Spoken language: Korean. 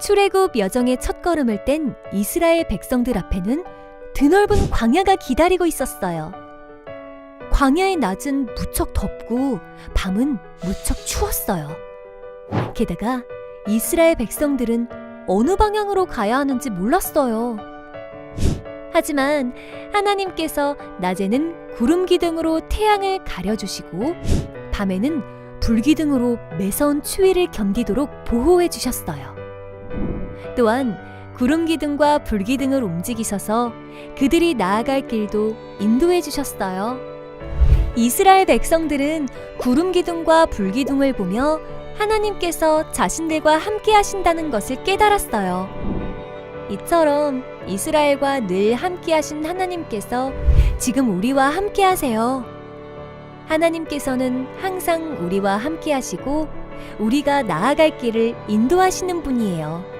출애굽 여정의 첫걸음을 뗀 이스라엘 백성들 앞에는 드넓은 광야가 기다리고 있었어요. 광야의 낮은 무척 덥고 밤은 무척 추웠어요. 게다가 이스라엘 백성들은 어느 방향으로 가야 하는지 몰랐어요. 하지만 하나님께서 낮에는 구름 기둥으로 태양을 가려주시고 밤에는 불 기둥으로 매서운 추위를 견디도록 보호해 주셨어요. 또한 구름 기둥과 불 기둥을 움직이셔서 그들이 나아갈 길도 인도해 주셨어요. 이스라엘 백성들은 구름 기둥과 불 기둥을 보며 하나님께서 자신들과 함께 하신다는 것을 깨달았어요. 이처럼 이스라엘과 늘 함께 하신 하나님께서 지금 우리와 함께 하세요. 하나님께서는 항상 우리와 함께 하시고 우리가 나아갈 길을 인도하시는 분이에요.